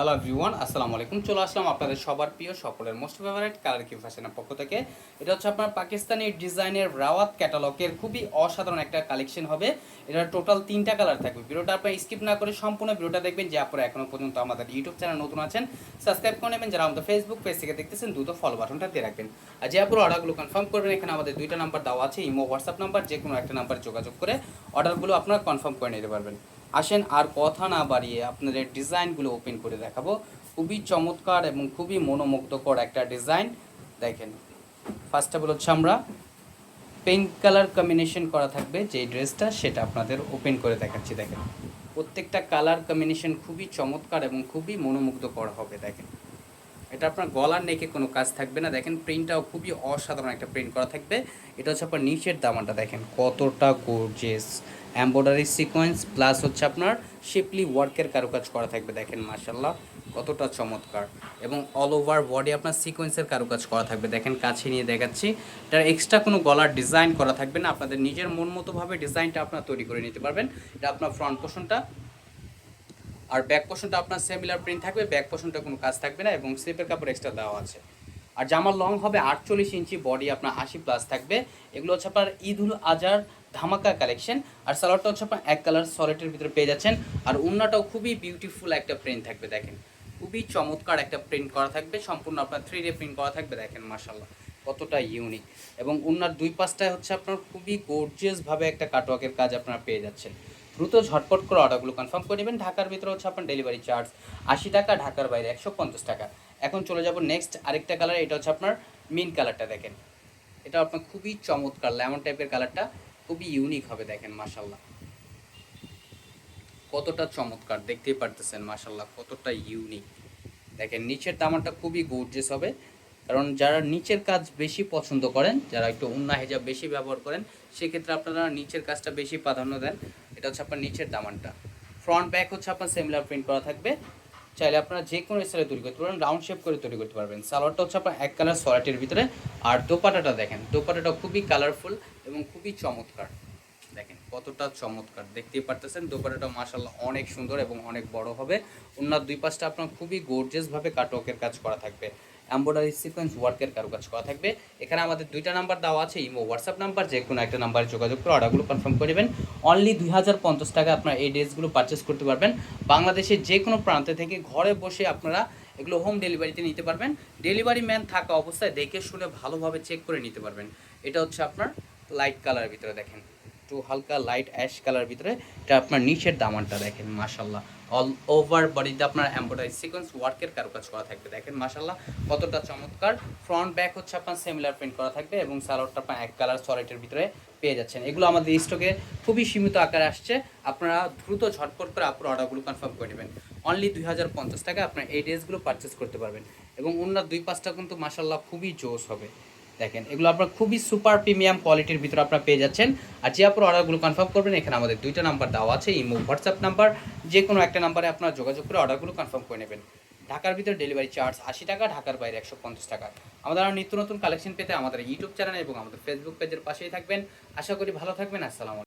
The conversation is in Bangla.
হ্যালো এভরিওয়ান আসসালামু আলাইকুম। চলে আসলাম আপনাদের সবার প্রিয়, সকলের মোস্ট ফেভারিট কালার কি ফ্যাশনের পক্ষ থেকে। এটা হচ্ছে আপনার পাকিস্তানি ডিজাইনের রাওয়াত ক্যাটালগের খুবই অসাধারণ একটা কালেকশন হবে। এটা টোটাল তিনটা কালার থাকবে। ভিডিওটা আপনার স্কিপ না করে সম্পূর্ণ ভিডিওটা দেখবেন, যে আপনারা এখনও পর্যন্ত আমাদের ইউটিউব চ্যানেল নতুন আছেন সাবস্ক্রাইব করে নেবেন। যারা আমাদের ফেসবুক পেজ থেকে দেখতেছেন, দ্রুত ফলো বাটনটা দিয়ে রাখবেন। আর যে আপনার অর্ডারগুলো কনফার্ম করবেন, এখানে আমাদের দুইটা নাম্বার দেওয়া আছে, ইমো হোয়াটসঅ্যাপ নাম্বার যে কোনো একটা নাম্বার যোগাযোগ করে অর্ডারগুলো আপনারা কনফার্ম করে নিতে পারবেন। আসেন আর কথা না বাড়িয়ে আপনাদের ডিজাইনগুলো ওপেন করে দেখাবো। খুবই চমৎকার এবং খুবই মনোমুগ্ধকর একটা ডিজাইন। দেখেন ফার্স্ট অফ অল হচ্ছে আমরা পিঙ্ক কালার কম্বিনেশন করা থাকবে যে ড্রেসটা সেটা আপনাদের ওপেন করে দেখাচ্ছি, দেখেন। প্রত্যেকটা কালার কম্বিনেশন খুবই চমৎকার এবং খুবই মনোমুগ্ধকর হবে, দেখেন। এটা আপনার গলার নেকে কোনো কাজ থাকবে না, দেখেন প্রিন্টটাও খুবই অসাধারণ একটা প্রিন্ট করা থাকবে। এটা হচ্ছে আপনার নিচের দামানটা, দেখেন, কতটা গোর্জেস এম্ব্রয়ডারি সিকোয়েন্স, প্লাস হচ্ছে আপনার শিপলি ওয়ার্কের কারুকাজ করা থাকবে, দেখেন মার্শাল্লাহ কতটা চমৎকার। এবং অল ওভার বডি আপনার সিকোয়েন্সের কারুকাজ করা থাকবে, দেখেন কাছে নিয়ে দেখাচ্ছি। এটার এক্সট্রা কোনো গলার ডিজাইন করা থাকবে না, আপনাদের নিজের মন মতোভাবে ডিজাইনটা আপনার তৈরি করে নিতে পারবেন। এটা আপনার ফ্রন্ট পোর্শনটা আর ব্যাক পোর্শনটা আপনার সিমিলার প্রিন্ট থাকবে ব্যাক পোর্শনটা কোনো কাজ থাকবে না, এবং স্লিপের কাপড় এক্সট্রা দেওয়া আছে। আর জামার লং হবে আটচল্লিশ ইঞ্চি, বডি আপনার আশি প্লাস থাকবে। এগুলো হচ্ছে আপনার ঈদ উল আজহার ধামাকা কালেকশন আর সালোয়ারটা হচ্ছে আপনার এক কালার সলেটের ভিতরে পেয়ে যাচ্ছেন। আর উন্নাটাও খুবই বিউটিফুল একটা প্রিন্ট থাকবে, দেখেন। খুবই চমৎকার একটা প্রিন্ট করা থাকবে। সম্পূর্ণ আপনার থ্রি ডে প্রিন্ট করা থাকবে, দেখেন মাসাল্লাহ কতটা ইউনিক এবং উন্নার দুই পাশটায় হচ্ছে আপনার খুবই গোর্জিয়াসভাবে একটা কাটওয়ার্কের কাজ আপনারা পেয়ে যাচ্ছেন। দ্রুত ঝটপট করে অর্ডারগুলো কনফার্ম করে নেবেন। ঢাকার ভিতরে হচ্ছে আপনার ডেলিভারি চার্জ আশি টাকা, ঢাকার বাইরে একশো পঞ্চাশ টাকা। এখন চলে যাব নেক্সট আরেকটা কালার এটা হচ্ছে আপনার মিন কালারটা দেখেন। এটা আপনার খুবই চমৎকার লেমন টাইপের কালারটা খুবই ইউনিক হবে দেখেন মাসাল্লাহ কতটা চমৎকার, দেখতেই পারতেছেন মাসাল্লাহ কতটা ইউনিক দেখেন, নিচের দামানটা খুবই গোর্জেস হবে, কারণ যারা নিচের কাজ বেশি পছন্দ করেন, যারা একটু উন্না হেজাব বেশি ব্যবহার করেন, সেক্ষেত্রে আপনারা নিচের কাজটা বেশি প্রাধান্য দেন। এটা হচ্ছে আপনার নিচের দামানটা ফ্রন্ট ব্যাক হচ্ছে আপনার সিমিলার প্রিন্ট করা থাকবে। চাইলে আপনারা যে কোনো স্টাইলে তৈরি করতে পারবেন রাউন্ড শেপ করে তৈরি করতে পারবেন। সালোয়ারটা হচ্ছে আপনার এক কালার সলাটের ভিতরে। আর দোপাটাটা দেখেন দোপাটাটা খুবই কালারফুল এবং খুবই চমৎকার। দেখেন, কতটা চমৎকার। দেখতেই পারতেছেন দোপাটাটা মাসাল্লাহ অনেক সুন্দর এবং অনেক বড় হবে। ওনার দুই পাশটা আপনার খুবই গর্জিয়াসভাবে কাটওয়ার্কের কাজ করা থাকবে। এম্ব্রয়ডারি সিকোয়েন্স ওয়ার্কের কারুকাজ করা থাকবে। এখানে আমাদের দুইটা নাম্বার দেওয়া আছে, ইমো হোয়াটসঅ্যাপ নাম্বার যে কোনো একটা নাম্বারে যোগাযোগ করে অর্ডারগুলো কনফার্ম করে নেবেন। অনলি দুই হাজার পঞ্চাশ টাকা আপনার এই ড্রেসগুলো পারচেস করতে পারবেন। বাংলাদেশের যে কোনো প্রান্তে থেকে ঘরে বসে আপনারা এগুলো হোম ডেলিভারিতে নিতে পারবেন। ডেলিভারি ম্যান থাকা অবস্থায় দেখে শুনে ভালোভাবে চেক করে নিতে পারবেন। এটা হচ্ছে আপনার লাইট কালারের ভিতরে দেখেন। একটু হালকা লাইট অ্যাশ কালার ভিতরে, এটা আপনার নিচের দামানটা দেখেন মাশাল্লাহ অল ওভার বডিতে আপনার এম্ব্রয়ডারি সিকোয়েন্স ওয়ার্কের কারুকাজ করা থাকবে, দেখেন মাশাল্লাহ কতটা চমৎকার। ফ্রন্ট ব্যাক হচ্ছে আপনার সিমিলার প্রিন্ট করা থাকবে এবং সালোয়ারটা আপনার এক কালার সলিটের ভিতরে পেয়ে যাচ্ছেন। এগুলো আমাদের স্টকে খুবই সীমিত আকারে আসছে। আপনারা দ্রুত ঝটপট করে আপনার অর্ডারগুলো কনফার্ম করে নেবেন। অনলি দুই হাজার পঞ্চাশ টাকা আপনার এই ড্রেসগুলো পারচেস করতে পারবেন। এবং অন্য দুই পাঁচটা কিন্তু মাসাল্লাহ খুবই জোস হবে। দেখেন, এগুলো আপনার খুবই সুপার প্রিমিয়াম কোয়ালিটির ভিতরে আপনারা পেয়ে যাচ্ছেন। আর যে আপনার অর্ডারগুলো কনফার্ম করবেন, এখানে আমাদের দুইটা নাম্বার দেওয়া আছে, ইমো হোয়াটসঅ্যাপ নাম্বার যে কোনো একটা নাম্বারে আপনারা যোগাযোগ করে অর্ডারগুলো কনফার্ম করে নেবেন। ঢাকার ভিতরে ডেলিভারি চার্জ আশি টাকা, ঢাকার বাইরে একশো পঞ্চাশ টাকা। আমাদের আরও নিত্য নতুন কালেকশন পেতে আমাদের ইউটিউব চ্যানেল এবং আমাদের ফেসবুক পেজের পাশেই থাকবেন। আশা করি ভালো থাকবেন, আসসালাম